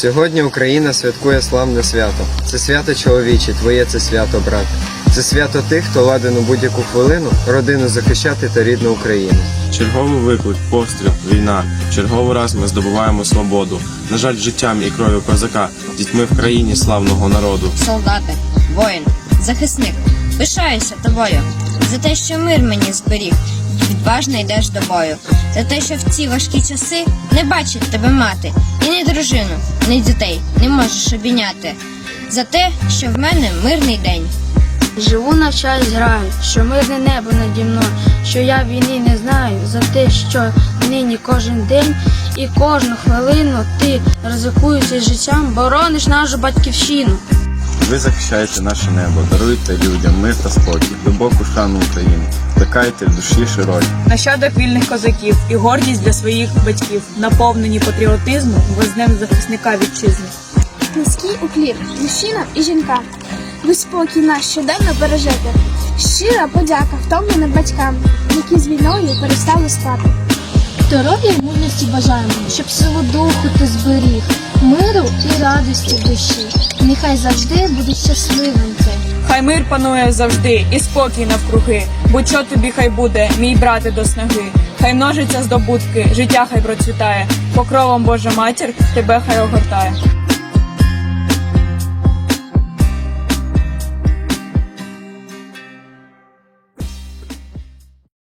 Сьогодні Україна святкує славне свято. Це свято чоловіче, твоє це свято, брат. Це свято тих, хто ладен у будь-яку хвилину родину захищати та рідну Україну. Черговий виклик, постріл, війна. Черговий раз ми здобуваємо свободу. На жаль, життям і кров'ю козака, дітьми в країні славного народу. солдати, воїн, захисник, пишаюся тобою за те, що мир мені зберіг, відважно йдеш до бою, за те, що в ці важкі часи не бачить тебе мати, і ні дружину, ні дітей не можеш обійняти, за те, що в мене мирний день. Живу навчаюсь, граю, що мирне небо наді мною, що я війни не знаю, за те, що нині кожен день і кожну хвилину ти ризикуючи життям, борониш нашу батьківщину. Ви захищаєте наше небо, даруєте людям мир та спокій, глибоку шану України, плекаєте в душі широкій. нащадок вільних козаків і гордість для своїх батьків, наповнені патріотизму, ви з Днем захисника вітчизни. Низький уклін мужчинам і жінкам. Ви спокій наш щоденно бережете. Щира подяка втомленим батькам, які з війною перестали спати. Здоров'я і мудрості бажаємо, щоб силу духу ти зберіг, миру і радості в душі. Нехай завжди буде щасливим. Хай мир панує завжди і спокій навкруги. Будь-що тобі хай буде, мій брате до снаги. Хай множиться здобутки, життя хай процвітає. Покровом Божа матір тебе хай огортає.